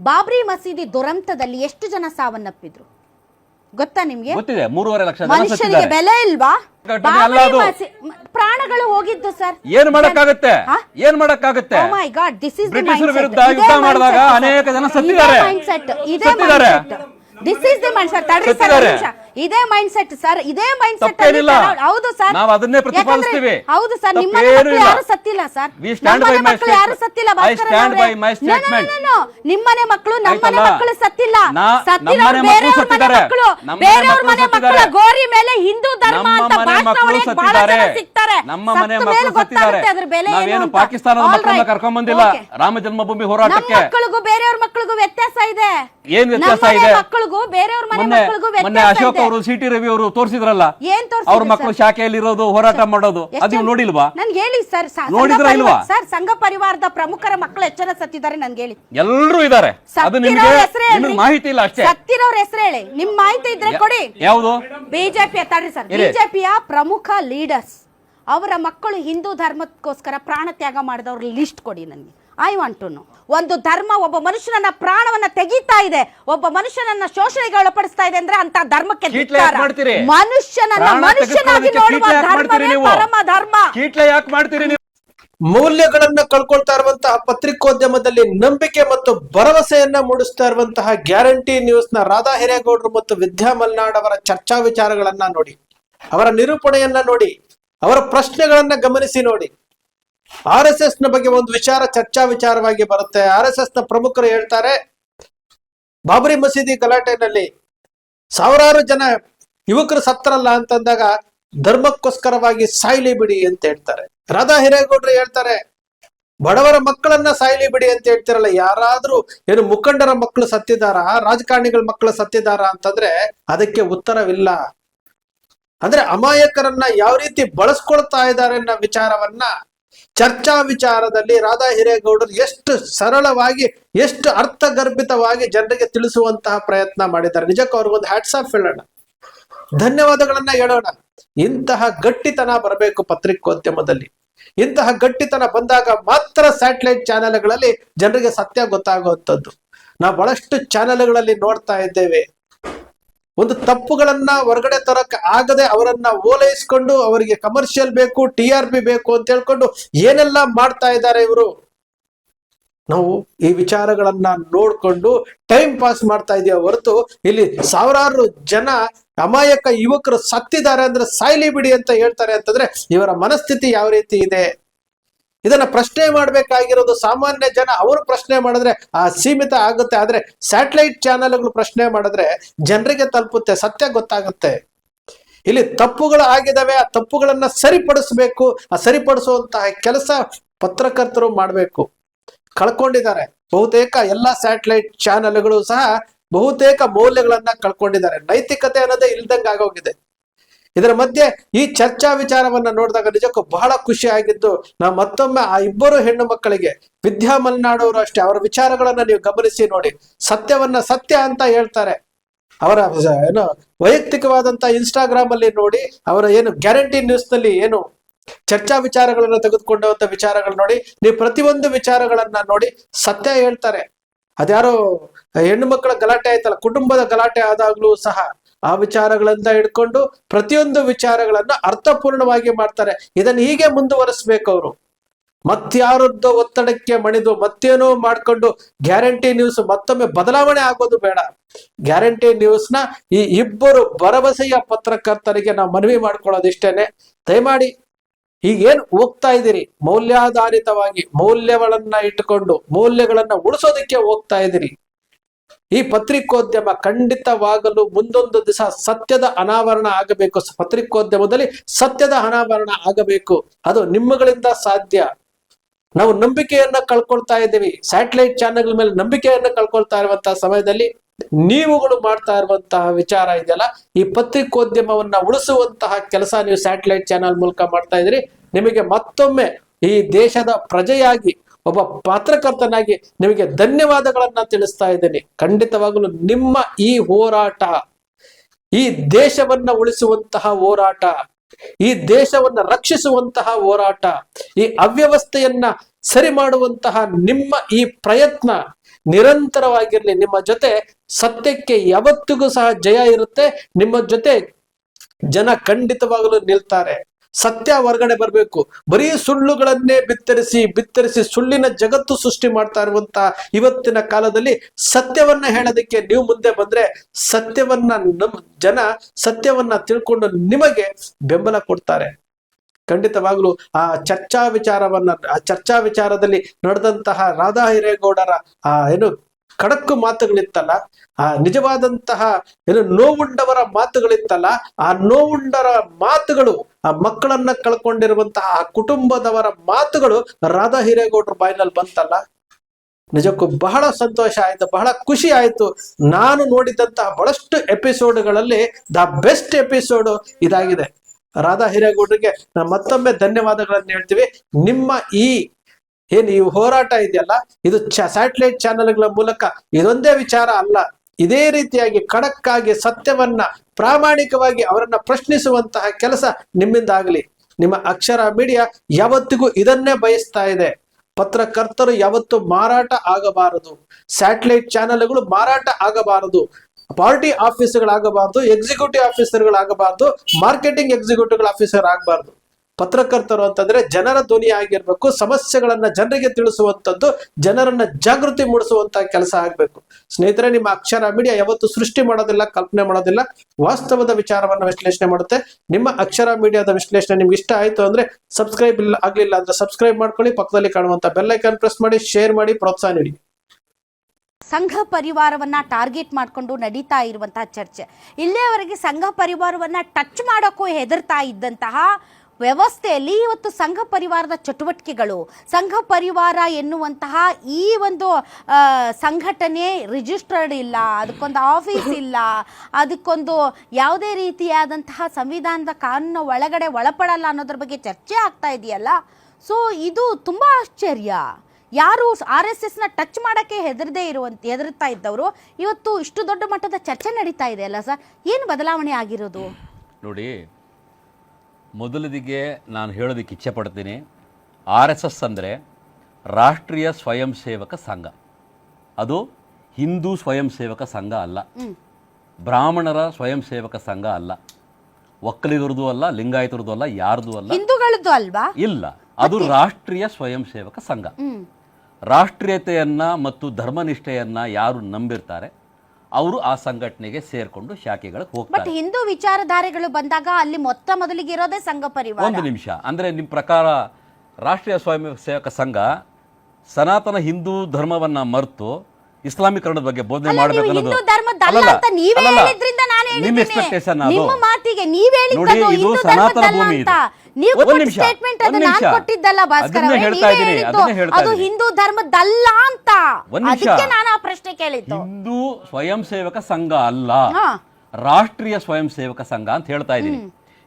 ಬಾಬ್ರಿ ಮಸೀದಿ ದುರಂತದಲ್ಲಿ ಎಷ್ಟು ಜನ ಸಾವನ್ನಪ್ಪಿದ್ರು? ಗೊತ್ತಾ ನಿಮ್ಗೆ? ಗೊತ್ತಿದೆ ಮೂರುವರೆ ಲಕ್ಷ ಜನ ಮನುಷ್ಯನಿಗೆ ಸತ್ತಿದ್ದಾರೆ. ಬೆಲೆ ಇಲ್ವಾ? ಘಟನೆ ಬಾಬರಿ ಅಲ್ಲ ಅದು. ಮಸಿ- ಮ- ಪ್ರಾಣಗಳು ಹೋಗಿದ್ದು ಸರ್. ಏನ್ ಮಾಡಕ್ಕಾಗತ್ತೆ? ಹಾ? ಏನ್ ಮಾಡಕ್ಕಾಗತ್ತೆ? ಮೈ ಗಾಡ್ ದಿಸ್ ಇಸ್ ಬ್ರಿಟಿಷರ ವಿರುದ್ಧ ಯುದ್ಧ ಮಾಡಿದಾಗ ಅನೇಕ ಜನ ಸತ್ತಿದ್ದಾರೆ. ಸತ್ತಿದ್ದಾರೆ. This is the mind sir ತಡ್ರಿ ಸರ್ ಸತ್ತಿದ್ದಾರೆ. ಇದೇ ಮೈಂಡ್ ಸೆಟ್ ಸರ್ ಇದೇ ಮೈಂಡ್ ಸೆಟ್ ತಪ್ಪೇನಿಲ್ಲ. ಹೌದು ಸರ್ ನಾವು ಅದನ್ನೇ ಪ್ರತಿಪಾದಿಸ್ತೀವಿ. ಹೌದು ಸರ್ ನಿಮ್ಮ ತಪ್ಪೇನೂ ಮಕ್ಕಳು ಇಲ್ಲ. ಯಾರು ಸತ್ತಿಲ್ಲ sir We stand by my ಮಕ್ಕಳು ಯಾರು statement. ಸತ್ತಿಲ್ಲ I ಭಾಸ್ಕರನ್ stand ಅವ್ರೆ. by my No, no, no, statement. no, no. ನಿಮ್ಮನೆ ಮಕ್ಕಳು ನಮ್ಮನೆ ಆಯ್ತಲ್ಲ? ಮಕ್ಕಳು ಸತ್ತಿಲ್ಲ ನಾ- ಸತ್ತಿರೋರು ನಮ್ಮನೆ ಮಕ್ಕಳು ಮನೆ ಸತ್ತಿದ್ದಾರೆ. ಮಕ್ಕಳು ನಮ್ಮನೆ ಬೇರೆಯವ್ರ ಮಕ್ಕಳು ಮನೆ ಮಕ್ಕಳ ಸತ್ತಿದ್ದಾರೆ. ಗೋರಿ ಮೇಲೆ ಹಿಂದೂ ಧರ್ಮ ನಮ್ಮ ಅಂತ ಮನೆ ಭಾಷಣ ಮಕ್ಕಳು ಹೊಡೆಯಕ್ಕೆ ಬಹಳ ಜನ ಸತ್ತಿದ್ದಾರೆ ಸಿಗ್ತಾರೆ ನಮ್ಮ ಸತ್ತ ಮನೆ ಮೇಲೆ ಮಕ್ಕಳು ಸತ್ತಿದ್ದಾರೆ ಅದ್ರ ಬೆಲೆ ಏನು ನಾವೇನು ಅಂತ. ಪಾಕಿಸ್ತಾನದ All ಮಕ್ಕಳನ್ನ right. ಕರ್ಕೊಂಡ್ ಬಂದಿಲ್ಲ Okay. ರಾಮ ಜನ್ಮಭೂಮಿ ನಮ್ಮ ಹೋರಾಟಕ್ಕೆ ಮಕ್ಕಳಿಗೂ ಬೇರೆಯವ್ರ ಮಕ್ಕಳಿಗೂ ವ್ಯತ್ಯಾಸ ಇದೆ ಏನ್ ವ್ಯತ್ಯಾಸ ಇದೆ ಮಕ್ಕಳಿಗೂ ಬೇರೆಯವ್ರ ಮನೆ ಮೊನ್ನೆ ಮಕ್ಕಳಿಗೂ ಮೊನ್ನೆ ವ್ಯತ್ಯಾಸ ಅಶೋಕ್ ಇದೆ ಅವರು ಸಿ ಟಿ ರವಿ ಅವರು ತೋರಿಸಿದ್ರಲ್ಲ ಏನ್ ತೋರ್ಸಿದ್ರು ಅವ್ರ ಮಕ್ಕಳು ಸರ್? ಶಾಖೆಯಲ್ಲಿ ಇರೋದು ಹೋರಾಟ ಮಾಡೋದು ಅದು ನೀವು ನೋಡಿಲ್ವಾ? ನನ್ಗೆ ಹೇಳಿ ಸರ್ ನೋಡಿದ್ರಾ ಇಲ್ವಾ? ಸರ್ ಸಂಘ ಪರಿವಾರದ ಪ್ರಮುಖರ ಮಕ್ಕಳು ಎಚ್ಚರ ಜನ ಸತ್ತಿದ್ದಾರೆ ನನ್ಗೆ ಹೇಳಿ. ಎಲ್ಲರೂ ಇದ್ದಾರೆ ಅದು ನಿಮ್ಗೆ ಸತ್ತಿರೋರ್ ಹೆಸ್ರು ಹೇಳ್ರಿ. ನಿಮ್ಗೆ ಮಾಹಿತಿ ಇಲ್ಲ ಅಷ್ಟೇ. ಸತ್ತಿರೋರ್ ಹೆಸರು ಹೇಳಿ. ನಿಮ್ ಮಾಹಿತಿ ಇದ್ರೆ ಕೊಡಿ. ಯಾವುದು? ಬಿಜೆಪಿ ತಡ್ರಿ ಸರ್. ಇರಿ. ಬಿಜೆಪಿಯ ಪ್ರಮುಖ ಲೀಡರ್ಸ್. ಅವರ ಮಕ್ಕಳು ಹಿಂದೂ ಧರ್ಮಕ್ಕೋಸ್ಕರ ಪ್ರಾಣ ತ್ಯಾಗ ಮಾಡಿದವ್ರ ಲಿಸ್ಟ್ ಕೊಡಿ ನನಗೆ. ಐ ವಾಂಟ್ ಟು ನೋ ಒಂದು ಧರ್ಮ ಒಬ್ಬ ಮನುಷ್ಯನನ್ನ ಪ್ರಾಣವನ್ನ ತೆಗೀತಾ ಇದೆ ಒಬ್ಬ ಮನುಷ್ಯನನ್ನ ಶೋಷಣೆಗೆ ಒಳಪಡಿಸ್ತಾ ಇದೆ ಅಂದ್ರೆ ಅಂತ ಧರ್ಮಕ್ಕೆ ಕೀಟ್ಲೆ ಧಿಕ್ಕಾರ. ಯಾಕ್ ಮಾಡ್ತೀರಿ? ಮನುಷ್ಯನನ್ನ ಮನುಷ್ಯನಾಗಿ ನೋಡುವ ಧರ್ಮವೇ? ಪರಮ ಧರ್ಮ ಯಾಕೆ ಮಾಡ್ತೀರಿ ನೀವು ಮೌಲ್ಯಗಳನ್ನ ಕಳ್ಕೊಳ್ತಾ ಇರುವಂತಹ ಪತ್ರಿಕೋದ್ಯಮದಲ್ಲಿ ನಂಬಿಕೆ ಮತ್ತು ಭರವಸೆಯನ್ನ ಮೂಡಿಸ್ತಾ ಇರುವಂತಹ ಗ್ಯಾರಂಟಿ ನ್ಯೂಸ್ನ ರಾಧಾ ಹಿರೇಗೌಡರು ಮತ್ತು ವಿದ್ಯಾ ಮಲ್ನಾಡ್ ಅವರ ಚರ್ಚಾ ವಿಚಾರಗಳನ್ನ ನೋಡಿ ಅವರ ನಿರೂಪಣೆಯನ್ನ ನೋಡಿ ಅವರ ಪ್ರಶ್ನೆಗಳನ್ನ ಗಮನಿಸಿ ನೋಡಿ ಆರ್ ಎಸ್ ಎಸ್ನ ಬಗ್ಗೆ ಒಂದು ವಿಚಾರ ಚರ್ಚಾ ವಿಚಾರವಾಗಿ ಬರುತ್ತೆ. ಆರ್ ಎಸ್ ಎಸ್ನ ಪ್ರಮುಖರು ಹೇಳ್ತಾರೆ, ಬಾಬರಿ ಮಸೀದಿ ಗಲಾಟೆನಲ್ಲಿ ಸಾವಿರಾರು ಜನ ಯುವಕರು ಸತ್ತರಲ್ಲ ಅಂತಂದಾಗ ಧರ್ಮಕ್ಕೋಸ್ಕರವಾಗಿ ಸಾಯ್ಲಿ ಬಿಡಿ ಅಂತ ಹೇಳ್ತಾರೆ. ರಾಧಾ ಹಿರೇಗೌಡರು ಹೇಳ್ತಾರೆ, ಬಡವರ ಮಕ್ಕಳನ್ನ ಸಾಯ್ಲಿ ಬಿಡಿ ಅಂತ ಹೇಳ್ತಿರಲ್ಲ, ಯಾರಾದ್ರೂ ಏನು ಮುಖಂಡರ ಮಕ್ಕಳು ಸತ್ತಿದಾರ ರಾಜಕಾರಣಿಗಳ ಮಕ್ಕಳು ಸತ್ತಿದಾರ ಅಂತಂದ್ರೆ ಅದಕ್ಕೆ ಉತ್ತರವಿಲ್ಲ. ಅಂದ್ರೆ ಅಮಾಯಕರನ್ನ ಯಾವ ರೀತಿ ಬಳಸ್ಕೊಳ್ತಾ ಇದ್ದಾರೆ ಅನ್ನೋ ವಿಚಾರವನ್ನ ಚರ್ಚಾ ವಿಚಾರದಲ್ಲಿ ರಾಧಾ ಹಿರೇಗೌಡರು ಎಷ್ಟು ಸರಳವಾಗಿ, ಎಷ್ಟು ಅರ್ಥಗರ್ಭಿತವಾಗಿ ಜನರಿಗೆ ತಿಳಿಸುವಂತಹ ಪ್ರಯತ್ನ ಮಾಡಿದ್ದಾರೆ. ನಿಜಕ್ಕೂ ಅವ್ರಿಗೊಂದು ಹ್ಯಾಟ್ಸ್ ಆಫ್ ಹೇಳೋಣ. ಧನ್ಯವಾದಗಳನ್ನ ಹೇಳೋಣ. ಇಂತಹ ಗಟ್ಟಿತನ ಬರಬೇಕು ಪತ್ರಿಕೋದ್ಯಮದಲ್ಲಿ. ಇಂತಹ ಗಟ್ಟಿತನ ಬಂದಾಗ ಮಾತ್ರ ಸ್ಯಾಟಲೈಟ್ ಚಾನೆಲ್ಗಳಲ್ಲಿ ಜನರಿಗೆ ಸತ್ಯ ಗೊತ್ತಾಗುವಂಥದ್ದು. ನಾವು ಬಹಳಷ್ಟು ಚಾನೆಲ್ಗಳಲ್ಲಿ ನೋಡ್ತಾ ಇದ್ದೇವೆ. ಒಂದು ತಪ್ಪುಗಳನ್ನ ಹೊರಗಡೆ ತರಕ್ಕೆ ಆಗದೆ ಅವರನ್ನ ಓಲೈಸ್ಕೊಂಡು ಅವರಿಗೆ ಕಮರ್ಷಿಯಲ್ ಬೇಕು ಟಿ ಆರ್ ಪಿ ಬೇಕು ಅಂತ ಹೇಳ್ಕೊಂಡು ಏನೆಲ್ಲ ಮಾಡ್ತಾ ಇದ್ದಾರೆ ಇವರು? ನಾವು ಈ ವಿಚಾರಗಳನ್ನ ನೋಡ್ಕೊಂಡು ಟೈಮ್ ಪಾಸ್ ಮಾಡ್ತಾ ಇದೀವಿ ಹೊರತು ಇಲ್ಲಿ ಸಾವಿರಾರು ಜನ ಅಮಾಯಕ ಯುವಕರು ಸತ್ತಿದ್ದಾರೆ ಅಂದ್ರೆ ಸಾಯ್ಲಿ ಬಿಡಿ ಅಂತ ಹೇಳ್ತಾರೆ ಅಂತಂದ್ರೆ ಇವರ ಮನಸ್ಥಿತಿ ಯಾವ ರೀತಿ ಇದೆ? ಇದನ್ನ ಪ್ರಶ್ನೆ ಮಾಡಬೇಕಾಗಿರೋದು ಸಾಮಾನ್ಯ ಜನ ಅವರು ಪ್ರಶ್ನೆ ಮಾಡಿದ್ರೆ, ಆ, ಸೀಮಿತ ಆಗುತ್ತೆ. ಆದ್ರೆ ಸ್ಯಾಟಲೈಟ್ ಚಾನೆಲ್ಗಳು ಪ್ರಶ್ನೆ ಮಾಡಿದ್ರೆ ಜನರಿಗೆ ತಲುಪುತ್ತೆ, ಸತ್ಯ ಗೊತ್ತಾಗುತ್ತೆ. ಇಲ್ಲಿ ತಪ್ಪುಗಳು ಆಗಿದಾವೆ ಆ ತಪ್ಪುಗಳನ್ನ ಸರಿಪಡಿಸಬೇಕು, ಆ ಸರಿಪಡಿಸುವಂತಹ ಕೆಲಸ ಪತ್ರಕರ್ತರು ಮಾಡಬೇಕು. ಕಳ್ಕೊಂಡಿದ್ದಾರೆ. ಬಹುತೇಕ ಎಲ್ಲ ಸ್ಯಾಟಲೈಟ್ ಚಾನೆಲ್ಗಳು ಸಹ ಬಹುತೇಕ ಮೌಲ್ಯಗಳನ್ನ ಕಳ್ಕೊಂಡಿದ್ದಾರೆ. ನೈತಿಕತೆ ಅನ್ನೋದೇ ಇಲ್ದಂಗ ಆಗೋಗಿದೆ. ಇದರ ಮಧ್ಯೆ ಈ ಚರ್ಚಾ ವಿಚಾರವನ್ನ ನೋಡಿದಾಗ ನಿಜಕ್ಕೂ ಬಹಳ ಖುಷಿ ಆಗಿದ್ದು ನಾ ಮತ್ತೊಮ್ಮೆ ಆ ಇಬ್ಬರು ಹೆಣ್ಣು ಮಕ್ಕಳಿಗೆ ವಿದ್ಯಾ ಮಲ್ನಾಡೋರು ಅಷ್ಟೇ, ಅವರ ವಿಚಾರಗಳನ್ನ ನೀವು ಗಮನಿಸಿ ನೋಡಿ. ಸತ್ಯವನ್ನ ಸತ್ಯ ಅಂತ ಹೇಳ್ತಾರೆ. ಅವರ ಏನು ವೈಯಕ್ತಿಕವಾದಂತ ಇನ್ಸ್ಟಾಗ್ರಾಮ್ ಅಲ್ಲಿ ನೋಡಿ, ಅವರ ಏನು ಗ್ಯಾರಂಟಿ ನ್ಯೂಸ್ನಲ್ಲಿ ಏನು ಚರ್ಚಾ ವಿಚಾರಗಳನ್ನ ತೆಗೆದುಕೊಂಡಂತ ವಿಚಾರಗಳು ನೋಡಿ, ನೀವು ಪ್ರತಿಯೊಂದು ವಿಚಾರಗಳನ್ನ ನೋಡಿ ಸತ್ಯ ಹೇಳ್ತಾರೆ. ಅದ್ಯಾರೋ ಹೆಣ್ಣು ಮಕ್ಕಳ ಗಲಾಟೆ ಆಯ್ತಲ್ಲ, ಕುಟುಂಬದ ಗಲಾಟೆ ಆದಾಗ್ಲೂ ಸಹ ಆ ವಿಚಾರಗಳಿಂದ ಹಿಡ್ಕೊಂಡು ಪ್ರತಿಯೊಂದು ವಿಚಾರಗಳನ್ನ ಅರ್ಥಪೂರ್ಣವಾಗಿ ಮಾಡ್ತಾರೆ. ಇದನ್ನ ಹೀಗೆ ಮುಂದುವರಿಸ್ಬೇಕು ಅವರು. ಒತ್ತಡಕ್ಕೆ ಮಣಿದು ಮತ್ತೇನೋ ಮಾಡ್ಕೊಂಡು ಗ್ಯಾರಂಟಿ ನ್ಯೂಸ್ ಮತ್ತೊಮ್ಮೆ ಬದಲಾವಣೆ ಆಗೋದು ಬೇಡ. ಗ್ಯಾರಂಟಿ ನ್ಯೂಸ್ನ ಈ ಇಬ್ಬರು ಭರವಸೆಯ ಪತ್ರಕರ್ತರಿಗೆ ನಾವು ಮನವಿ ಮಾಡ್ಕೊಳ್ಳೋದಿಷ್ಟೇನೆ. ದಯಮಾಡಿ ಈಗೇನ್ ಹೋಗ್ತಾ ಇದ್ದೀರಿ? ಮೌಲ್ಯಾಧಾರಿತವಾಗಿ ಮೌಲ್ಯಗಳನ್ನ ಇಟ್ಟುಕೊಂಡು ಮೌಲ್ಯಗಳನ್ನ ಉಳಿಸೋದಕ್ಕೆ ಹೋಗ್ತಾ ಇದ್ದೀರಿ? ಈ ಪತ್ರಿಕೋದ್ಯಮ ಖಂಡಿತವಾಗಲು ಮುಂದೊಂದು ದಿವಸ ಸತ್ಯದ ಅನಾವರಣ ಆಗಬೇಕು. ಪತ್ರಿಕೋದ್ಯಮದಲ್ಲಿ ಸತ್ಯದ ಅನಾವರಣ ಆಗಬೇಕು. ಅದು ನಿಮ್ಮಗಳಿಂದ ಸಾಧ್ಯ. ನಾವು ನಂಬಿಕೆಯನ್ನ ಕಳ್ಕೊಳ್ತಾ ಇದ್ದೀವಿ. ಸ್ಯಾಟಲೈಟ್ ಚಾನೆಲ್ ಮೇಲೆ ನಂಬಿಕೆಯನ್ನ ಕಳ್ಕೊಳ್ತಾ ಇರುವಂತಹ ಸಮಯದಲ್ಲಿ ನೀವುಗಳು ಮಾಡ್ತಾ ಇರುವಂತಹ ವಿಚಾರ ಇದೆಯಲ್ಲ, ಈ ಪತ್ರಿಕೋದ್ಯಮವನ್ನ ಉಳಿಸುವಂತಹ ಕೆಲಸ ನೀವು ಸ್ಯಾಟಲೈಟ್ ಚಾನೆಲ್ ಮೂಲಕ ಮಾಡ್ತಾ ಇದ್ರಿ ನಿಮಗೆ ಮತ್ತೊಮ್ಮೆ ಈ ದೇಶದ ಪ್ರಜೆಯಾಗಿ ಒಬ್ಬ ಪಾತ್ರಕರ್ತನಾಗಿ ನಿಮಗೆ ಧನ್ಯವಾದಗಳನ್ನ ತಿಳಿಸ್ತಾ ಇದ್ದೇನೆ. ಖಂಡಿತವಾಗಲೂ ನಿಮ್ಮ ಈ ಹೋರಾಟ, ಈ ದೇಶವನ್ನ ಉಳಿಸುವಂತಹ ಹೋರಾಟ, ಈ ದೇಶವನ್ನ ರಕ್ಷಿಸುವಂತಹ ಹೋರಾಟ, ಈ ಅವ್ಯವಸ್ಥೆಯನ್ನ ಸರಿ ಮಾಡುವಂತಹ ನಿಮ್ಮ ಈ ಪ್ರಯತ್ನ ನಿರಂತರವಾಗಿರ್ಲಿ. ನಿಮ್ಮ ಜೊತೆ ಸತ್ಯಕ್ಕೆ ಯಾವತ್ತಿಗೂ ಸಹ ಜಯ ಇರುತ್ತೆ. ನಿಮ್ಮ ಜೊತೆ ಜನ ಖಂಡಿತವಾಗಲು ನಿಲ್ತಾರೆ. ಸತ್ಯ ಹೊರಗಡೆ ಬರಬೇಕು. ಬರೀ ಸುಳ್ಳುಗಳನ್ನೇ ಬಿತ್ತರಿಸಿ ಬಿತ್ತರಿಸಿ ಸುಳ್ಳಿನ ಜಗತ್ತು ಸೃಷ್ಟಿ ಮಾಡ್ತಾ ಇರುವಂತ ಇವತ್ತಿನ ಕಾಲದಲ್ಲಿ ಸತ್ಯವನ್ನ ಹೇಳೋದಕ್ಕೆ ನೀವು ಮುಂದೆ ಬಂದ್ರೆ ಸತ್ಯವನ್ನ ನಮ್ ಜನ ಸತ್ಯವನ್ನ ತಿಳ್ಕೊಂಡು ನಿಮಗೆ ಬೆಂಬಲ ಕೊಡ್ತಾರೆ. ಖಂಡಿತವಾಗ್ಲೂ ಆ ಚರ್ಚಾ ವಿಚಾರವನ್ನ, ಆ ಚರ್ಚಾ ವಿಚಾರದಲ್ಲಿ ನಡೆದಂತಹ ರಾಧಾ ಹಿರೇಗೌಡರ ಆ ಏನು ಕಡಕ್ಕು ಮಾತುಗಳಿತ್ತಲ್ಲ, ಆ ನಿಜವಾದಂತಹ ಏನು ನೋವುಂಡವರ ಮಾತುಗಳಿತ್ತಲ್ಲ, ಆ ನೋವುಂಡರ ಮಾತುಗಳು ಆ ಮಕ್ಕಳನ್ನ ಕಳ್ಕೊಂಡಿರುವಂತಹ ಆ ಕುಟುಂಬದವರ ಮಾತುಗಳು ರಾಧಾ ಹಿರೇಗೌಡರ ಬಾಯಿನಲ್ಲಿ ಬಂತಲ್ಲ? ನಿಜಕ್ಕೂ ಬಹಳ ಸಂತೋಷ ಆಯ್ತು, ಬಹಳ ಖುಷಿ ಆಯ್ತು. ನಾನು ನೋಡಿದಂತಹ ಬಹಳಷ್ಟು ಎಪಿಸೋಡ್ಗಳಲ್ಲಿ ದ ಬೆಸ್ಟ್ ಎಪಿಸೋಡ್ ಇದಾಗಿದೆ. ರಾಧಾ ಹಿರೇಗೌಡರಿಗೆ ನಾವು ಮತ್ತೊಮ್ಮೆ ಧನ್ಯವಾದಗಳನ್ನು ಹೇಳ್ತೀವಿ. ನಿಮ್ಮ ಈ ಏನ್ ಈ ಹೋರಾಟ ಇದೆಯಲ್ಲ, ಇದು ಸ್ಯಾಟಲೈಟ್ ಚಾನೆಲ್ಗಳ ಮೂಲಕ ಇದೊಂದೇ ವಿಚಾರ ಅಲ್ಲ. ಇದೇ ರೀತಿಯಾಗಿ ಖಡಕ್ಕಾಗಿ ಸತ್ಯವನ್ನ ಪ್ರಾಮಾಣಿಕವಾಗಿ ಅವರನ್ನ ಪ್ರಶ್ನಿಸುವಂತಹ ಕೆಲಸ ನಿಮ್ಮಿಂದ ಆಗಲಿ ನಿಮ್ಮ ಅಕ್ಷರ ಮೀಡಿಯಾ ಯಾವತ್ತಿಗೂ ಇದನ್ನೇ ಬಯಸ್ತಾ ಇದೆ. ಪತ್ರಕರ್ತರು ಯಾವತ್ತು ಮಾರಾಟ ಆಗಬಾರದು. ಸ್ಯಾಟಲೈಟ್ ಚಾನೆಲ್ಗಳು ಮಾರಾಟ ಆಗಬಾರದು. ಪಾರ್ಟಿ ಆಫೀಸ್ಗಳಾಗಬಾರದು, ಎಕ್ಸಿಕ್ಯೂಟಿವ್ ಆಫೀಸರ್ಗಳಾಗಬಾರದು, ಮಾರ್ಕೆಟಿಂಗ್ ಎಕ್ಸಿಕ್ಯೂಟಿವ್ ಆಫೀಸರ್ ಆಗಬಾರದು. ಪತ್ರಕರ್ತರು ಅಂತಂದ್ರೆ ಜನರ ಧ್ವನಿ ಆಗಿರ್ಬೇಕು, ಸಮಸ್ಯೆಗಳನ್ನ ಜನರಿಗೆ ತಿಳಿಸುವಂತದ್ದು ಜನರನ್ನ ಜಾಗೃತಿ ಮೂಡಿಸುವಂತ ಕೆಲಸ ಆಗ್ಬೇಕು. ಸ್ನೇಹಿತರೆ, ನಿಮ್ಮ ಅಕ್ಷರ ಮೀಡಿಯಾ ಯಾವತ್ತು ಸೃಷ್ಟಿ ಮಾಡೋದಿಲ್ಲ, ಕಲ್ಪನೆ ಮಾಡೋದಿಲ್ಲ. ವಾಸ್ತವದ ವಿಚಾರವನ್ನ ವಿಶ್ಲೇಷಣೆ ಮಾಡುತ್ತೆ. ನಿಮ್ಮ ಅಕ್ಷರ ಮೀಡಿಯಾದ ವಿಶ್ಲೇಷಣೆ ನಿಮ್ಗೆ ಇಷ್ಟ ಆಯ್ತು ಅಂದ್ರೆ ಸಬ್ಸ್ಕ್ರೈಬ್ ಇಲ್ಲ, ಆಗ್ಲಿಲ್ಲ ಅಂದ್ರೆ ಸಬ್ಸ್ಕ್ರೈಬ್ ಮಾಡ್ಕೊಳ್ಳಿ, ಪಕ್ಕದಲ್ಲಿ ಕಾಣುವಂತ ಬೆಲ್ ಐಕಾನ್ ಪ್ರೆಸ್ ಮಾಡಿ, ಶೇರ್ ಮಾಡಿ, ಪ್ರೋತ್ಸಾಹ ನೀಡಿ. ಸಂಘ ಪರಿವಾರವನ್ನ ಟಾರ್ಗೆಟ್ ಮಾಡಿಕೊಂಡು ನಡೀತಾ ಇರುವಂತಹ ಚರ್ಚೆ. ಇಲ್ಲಿಯವರೆಗೆ ಸಂಘ ಪರಿವಾರವನ್ನ ಟಚ್ ಮಾಡೋಕ್ಕೂ ಹೆದರ್ತಾ ಇದ್ದಂತಹ ವ್ಯವಸ್ಥೆಯಲ್ಲಿ ಇವತ್ತು ಸಂಘ ಪರಿವಾರದ ಚಟುವಟಿಕೆಗಳು. ಸಂಘ ಪರಿವಾರ ಎನ್ನುವಂತಹ ಈ ಒಂದು ಸಂಘಟನೆ ರಿಜಿಸ್ಟರ್ಡ್ ಇಲ್ಲ, ಅದಕ್ಕೊಂದು ಆಫೀಸ್ ಇಲ್ಲ, ಅದಕ್ಕೊಂದು ಯಾವುದೇ ರೀತಿಯಾದಂತಹ ಸಂವಿಧಾನದ ಕಾನೂನು ಒಳಗಡೆ ಒಳಪಡಲ್ಲ ಅನ್ನೋದ್ರ ಬಗ್ಗೆ ಚರ್ಚೆ ಆಗ್ತಾ ಇದೆಯಲ್ಲ? ಸೊ ಇದು ತುಂಬ ಆಶ್ಚರ್ಯ. ಯಾರು ಆರ್ ಎಸ್ ಎಸ್ನ ಟಚ್ ಮಾಡೋಕ್ಕೆ ಹೆದರದೇ ಇರುವಂತ ಹೆದರ್ತಾ ಇದ್ದವರು, ಇವತ್ತು ಇಷ್ಟು ದೊಡ್ಡ ಮಟ್ಟದ ಚರ್ಚೆ ನಡೀತಾ ಇದೆ ಅಲ್ಲ ಸರ್? ಏನು ಬದಲಾವಣೆ ಆಗಿರೋದು? ನೋಡಿ ಮೊದಲದಿಗೆ ನಾನು ಹೇಳೋದಕ್ಕೆ ಇಚ್ಛೆ ಪಡ್ತೀನಿ ಆರ್ ಎಸ್ ಎಸ್ ಅಂದರೆ ರಾಷ್ಟ್ರೀಯ ಸ್ವಯಂ ಸೇವಕ ಸಂಘ. ಅದು ಹಿಂದೂ ಸ್ವಯಂ ಸೇವಕ ಸಂಘ ಅಲ್ಲ. ಬ್ರಾಹ್ಮಣರ ಸ್ವಯಂ ಸೇವಕ ಸಂಘ ಅಲ್ಲ. ಒಕ್ಕಲಿಗರದು ಅಲ್ಲ ಲಿಂಗಾಯತರದು ಅಲ್ಲ ಯಾರ್ದು ಅಲ್ಲ. ಹಿಂದೂಗಳದ್ದು ಅಲ್ವಾ? ಇಲ್ಲ. ಅದು ರಾಷ್ಟ್ರೀಯ ಸ್ವಯಂ ಸೇವಕ ಸಂಘ. ರಾಷ್ಟ್ರೀಯತೆಯನ್ನು ರಾಷ್ಟ್ರೀಯತೆಯನ್ನ ಮತ್ತು ಧರ್ಮನಿಷ್ಠೆಯನ್ನ ಯಾರು ನಂಬಿರ್ತಾರೆ? ಅವರು ಆ ಸಂಘಟನೆಗೆ ಸೇರ್ಕೊಂಡು ಶಾಖೆಗಳಿಗೆ ಬಟ್ ಹೋಗ್ತಾರೆ ಹಿಂದೂ ವಿಚಾರಧಾರೆಗಳು ಬಂದಾಗ ಅಲ್ಲಿ ಮೊತ್ತ ಮೊದಲಿಗೆ ಇರೋದೇ ಸಂಘ ಪರಿವಾರ. ಒಂದು ನಿಮಿಷ. ಅಂದ್ರೆ ನಿಮ್ಮ ಪ್ರಕಾರ ರಾಷ್ಟ್ರೀಯ ಸ್ವಯಂ ಸೇವಕ ಸಂಘ ಸನಾತನ ಹಿಂದೂ ಧರ್ಮವನ್ನ ಮರೆತು ಇಸ್ಲಾಮೀಕರಣದ ಬಗ್ಗೆ ಬೋಧನೆ ಅಲ್ಲ, ನೀವು ಮಾಡಬೇಕು ಹಿಂದೂ ಧರ್ಮದ್ದಲ್ಲ ಅಂತ ನೀವೇ ಹೇಳಿದ್ರಿಂದ ನಾನು ನಿಮ್ಮ ಹೇಳಿದ್ದೀನಿ. ಅದು. ನಿಮ್ಮ ಮಾತಿಗೆ ನೀವ್ ಹೇಳಿದ್ದು ಇದು ಸನಾತನ ಭೂಮಿ ಅಂತ. ಇದು ನೀವು ಒಂದ್ ನಿಮಿಷ, ಸ್ಟೇಟ್ಮೆಂಟ್ ಒಂದ್ ನಾನು ಕೊಟ್ಟಿದ್ದಲ್ಲ ಭಾಸ್ಕರ ಅದನ್ನೇ ಅವರೇ, ಹೇಳ್ತಾ ನೀವೇ ಇದ್ದೀನಿ, ಹೇಳಿದ್ದು. ಅದನ್ನೇ ಹೇಳ್ತಾ ಅದು. ಹಿಂದೂ ಧರ್ಮದಲ್ಲ ಅಂತ. ಒಂದ್ ನಿಮಿಷ. ಅದಕ್ಕೆ ನಾನು ಆ ಪ್ರಶ್ನೆ ಕೇಳಿದ್ದು. ಹಿಂದೂ ಸ್ವಯಂ ಸೇವಕ ಸಂಘ ಅಲ್ಲ. ಹಾ. ರಾಷ್ಟ್ರೀಯ ಸ್ವಯಂ ಸೇವಕ ಸಂಘ ಅಂತ ಹೇಳ್ತಾ ಇದ್ದೀನಿ.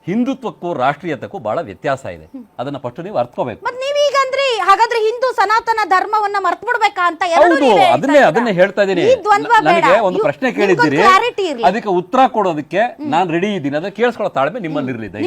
ಹಿಂದುತ್ವಕ್ಕೂ ರಾಷ್ಟ್ರೀಯತಕ್ಕೂ ಬಹಳ ವ್ಯತ್ಯಾಸ ಇದೆ. ಅದನ್ನ ಫಸ್ಟ್ ನೀವು ಅರ್ಥಕೋಬೇಕು. ಮತ್ ನೀವೀಗ ಅಂದ್ರಿ ಹಾಗಾದ್ರೆ ಹಿಂದೂ ಸನಾತನ ಧರ್ಮವನ್ನ ಮರ್ತ್ ಬಿಡ್ಬೇಕಾ ಅಂತ ಎರಡು ಹೌದು ಅದನ್ನೇ. ಅದನ್ನೇ ಹೇಳ್ತಾ ಇದ್ದೀನಿ. ಈ ನನಗೆ ಒಂದು ಪ್ರಶ್ನೆ ಕೇಳಿದ್ದೀರಿ. ಇರ್ಲಿ. ಅದಕ್ಕೆ ಉತ್ತರ ಕೊಡೋದಕ್ಕೆ ನಾನು ರೆಡಿ ಇದ್ದೀನಿ. ಅದನ್ನ ಕೇಳಿಸ್ಕೊಳ್ಳೋ ತಾಳ್ಮೆ ನಿಮ್ಮಲ್ಲಿರ್ಲಿ. ದಯವಿಟ್ಟು.